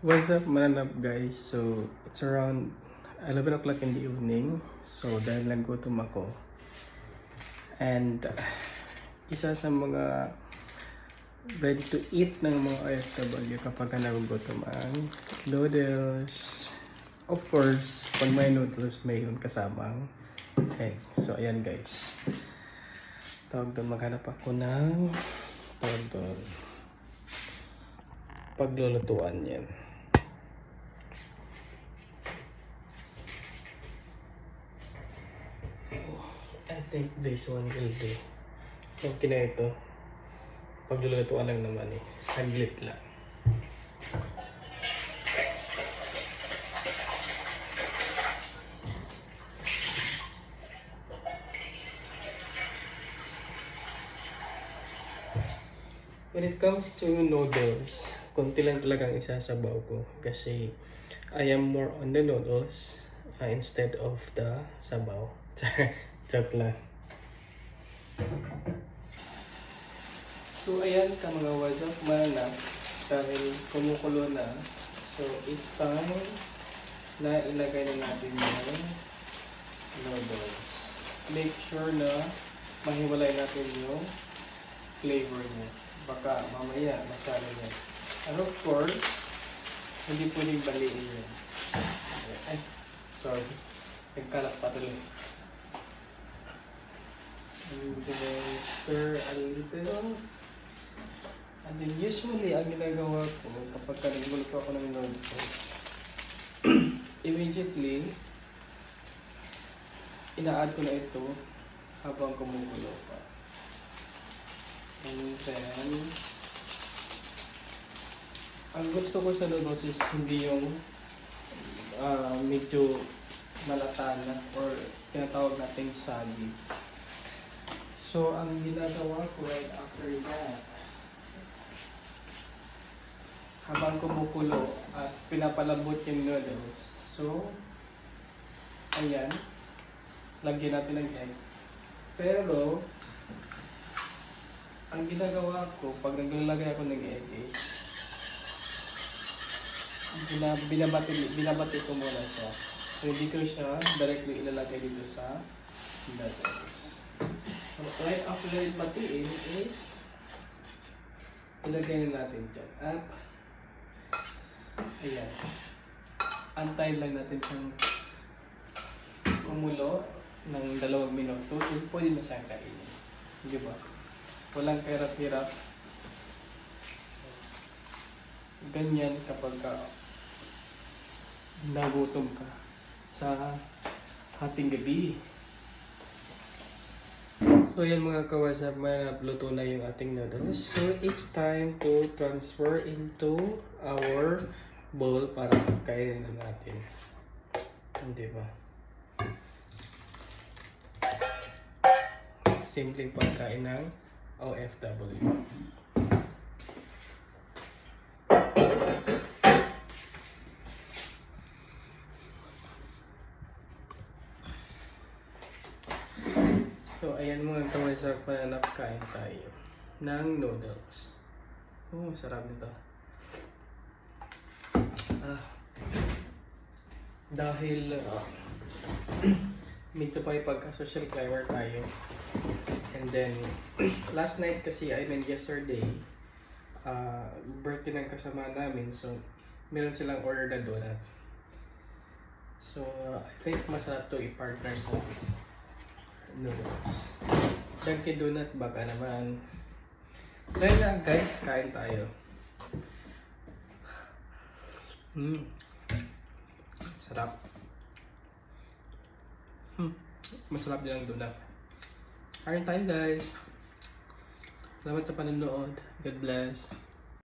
What's up, mananap guys? So, it's around 11 o'clock in the evening. So, dahil lang gutom ako. And, uh, isa sa mga ready to eat ng mga OFW kapag ka nagugutom ang noodles. Of course, pag may noodles, mayroon kasamang egg. So, ayan guys. Tawag doon, maghanap ako ng tawag doon paglulutuan yan. Think this one will do. Okay na ito. Paglulutuan lang naman eh. Saglit lang. When it comes to noodles, konti lang talaga ang isasabaw ko kasi I am more on the noodles uh, instead of the sabaw. Joke lang. So ayan ka mga wasak mana dahil kumukulo na. So it's time na ilagay na natin yung noodles. Make sure na mahiwalay natin yung flavor niya. Baka mamaya masala niya. And of course, hindi pwedeng baliin yan. Ay, sorry. Nagkalat pa tuloy. And then stir a little. And then usually, ang ginagawa ko kapag ka nagluluto ako ng noodles, immediately, ina-add ko na ito habang kumukulo pa. And then, ang gusto ko sa noodles is hindi yung ah, medyo malata na or tinatawag nating soggy. So, ang ginagawa ko right after that, habang kumukulo at pinapalambot yung noodles. So, ayan, lagyan natin ng egg. Pero, ang ginagawa ko, pag naglalagay ako ng egg is, bina, binabati, binabati ko muna siya. So, hindi ko siya directly ilalagay dito sa noodles. So, right after na batiin is, ilagay na natin dyan. At, ayan. Antayin lang natin siyang kumulo ng dalawang minuto. Pwede na siyang kainin. Di ba? Walang kahirap-hirap. Ganyan kapag ka nagutom ka sa hating gabi. So yan mga kawasap, luto na yung ating noodles. So it's time to transfer into our bowl para kainin na natin. Hindi ba? Simpleng pagkain ng OFW. So, ayan mga kawasak pananap kain tayo ng noodles. Oh, sarap nito. Ah, dahil ah, medyo pa pagka-social climber tayo. And then, last night kasi, I mean yesterday, uh, birthday ng kasama namin. So, meron silang order na donut. So, uh, I think masarap to i-partner sa noodles. Dunkin Donut baka naman. So, yun lang guys, kain tayo. Mm. Sarap. Hmm. Masarap din ang donut. Kain tayo guys. Salamat sa panonood. God bless.